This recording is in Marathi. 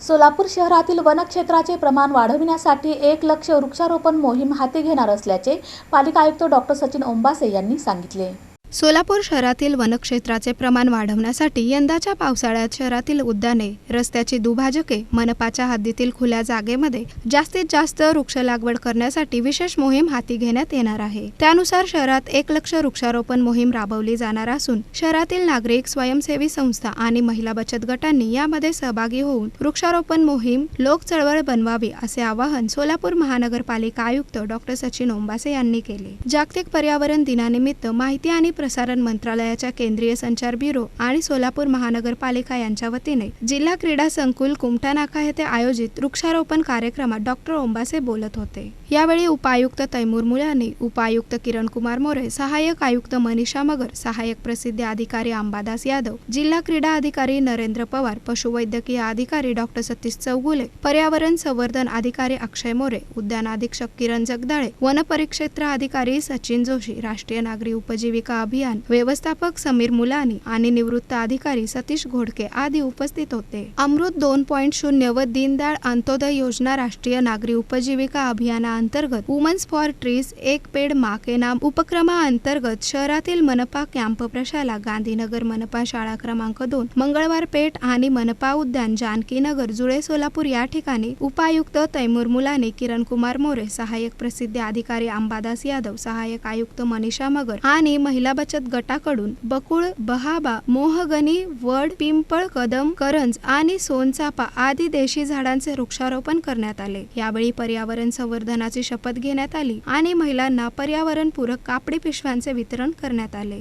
सोलापूर शहरातील वनक्षेत्राचे प्रमाण वाढविण्यासाठी एक लक्ष वृक्षारोपण मोहीम हाती घेणार असल्याचे पालिका आयुक्त डॉक्टर सचिन ओंबासे यांनी सांगितले. सोलापूर शहरातील वनक्षेत्राचे प्रमाण वाढवण्यासाठी यंदाच्या पावसाळ्यात शहरातील उद्याने रस्त्याची दुभाजके मनपाच्या हद्दीतील खुल्या जागेमध्ये जास्तीत जास्त वृक्ष लागवड करण्यासाठी विशेष मोहीम हाती घेण्यात येणार आहे. त्यानुसार शहरात एक लक्ष वृक्षारोपण मोहीम राबवली जाणार असून शहरातील नागरिक स्वयंसेवी संस्था आणि महिला बचत गटांनी यामध्ये सहभागी होऊन वृक्षारोपण मोहीम लोक चळवळ बनवावी असे आवाहन सोलापूर महानगरपालिका आयुक्त डॉक्टर सचिन ओंबासे यांनी केले. जागतिक पर्यावरण दिनानिमित्त माहिती आणि प्रसारण मंत्रालयाच्या केंद्रीय संचार ब्युरो आणि सोलापूर महानगरपालिका यांच्या वतीने जिल्हा क्रीडा संकुल कुमटानाका येथे आयोजित वृक्षारोपण कार्यक्रमात डॉक्टर ओंबासे बोलत होते. यावेळी उपायुक्त तैमूर मुलानी उपायुक्त किरण कुमार मोरे सहाय्यक आयुक्त मनीषा मगर सहाय्यक प्रसिद्धी अधिकारी अंबादास यादव जिल्हा क्रीडा अधिकारी नरेंद्र पवार पशुवैद्यकीय अधिकारी डॉक्टर सतीश चौगुले पर्यावरण संवर्धन अधिकारी अक्षय मोरे उद्यान अधीक्षक किरण जगदाळे वनपरिक्षेत्र अधिकारी सचिन जोशी राष्ट्रीय नागरी उपजीविका अभियान व्यवस्थापक समीर मुलानी आणि निवृत्त अधिकारी सतीश घोडके आदी उपस्थित होते. अमृत दोन पॉईंट शून्य व दीनदयाळ अंत्योदय योजना राष्ट्रीय नागरी उपजीविका अभियानाअंतर्गत वुमन्स फॉर ट्रीज एक पेड माके नाम नाम उपक्रमाअंतर्गत शहरातील मनपा कॅम्प प्रशाला गांधीनगर मनपा शाळा क्रमांक दोन मंगळवार पेठ आणि मनपा उद्यान जानकीनगर जुळे सोलापूर या ठिकाणी उपायुक्त तैमूर मुलानी किरण कुमार मोरे सहाय्यक प्रसिद्धी अधिकारी अंबादास यादव सहाय्यक आयुक्त मनीषा मगर आणि महिला बचत गटाकडून बकुळ बहाबा मोहगनी वड पिंपळ कदम करंज आणि सोनचापा आदी देशी झाडांचे वृक्षारोपण करण्यात आले. यावेळी पर्यावरण संवर्धनाची शपथ घेण्यात आली आणि महिलांना पर्यावरण पूरक कापडी पिशव्यांचे वितरण करण्यात आले.